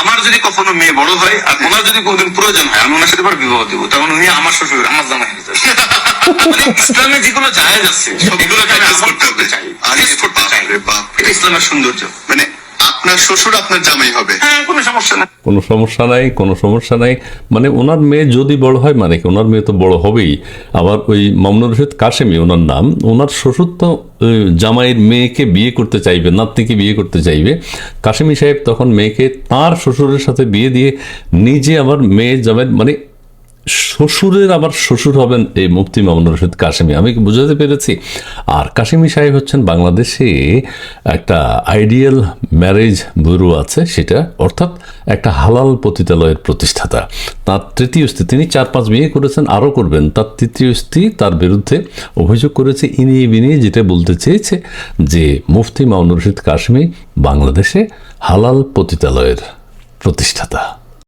আমার যদি কখনো মেয়ে বড় হয় আর ওনার যদি কোনোদিন প্রয়োজন হয় আমি ওনার সাথে এবার বিবাহ দিব। তখন উনি আমার শ্বশুর আমার জামাই হয়ে যাবে। মানে ইসলামে যেগুলো জায়েজ আছে সেগুলো আমি আমল করতে চাই। করতে ইসলামের সৌন্দর্য। মানে আপনার শ্বশুর আপনার জামাই হবে। হ্যাঁ কোনো সমস্যা না কোনো সমস্যা নাই কোনো সমস্যা নাই। মানে ওনার মেয়ে যদি বড় হয় মানে কি ওনার মেয়ে তো বড় হবেই। আবার ওই মামুনুর রশিদ কাশেমি ওনার নাম ওনার শ্বশুর তো ওই জামাইয়ের মেয়েকে বিয়ে করতে চাইবে নাতনিকে বিয়ে করতে চাইবে। কাশেমি সাহেব তখন মেয়েকে তার শ্বশুরের সাথে বিয়ে দিয়ে নিজে আবার মেয়ে জামাইয়ের মানে শ্বশুরের আবার শ্বশুর হবেন এই মুফতি মামুনুর রশিদ কাশেমি। আমি কি বুঝাতে পেরেছি? আর কাশেমি সাহেব হচ্ছেন বাংলাদেশে একটা আইডিয়াল ম্যারেজ ব্যুরো আছে, সেটা অর্থাৎ একটা হালাল পতিতালয়ের প্রতিষ্ঠাতা। তার তৃতীয় স্ত্রী, তিনি চার পাঁচ বিয়ে করেছেন, আরও করবেন। তার তৃতীয় স্ত্রী তার বিরুদ্ধে অভিযোগ করেছে, ইনিয়ে বিনিয়ে যেটা বলতে চেয়েছে যে, মুফতি মামুনুর রশিদ কাশ্মী বাংলাদেশে হালাল পতিতালয়ের প্রতিষ্ঠাতা।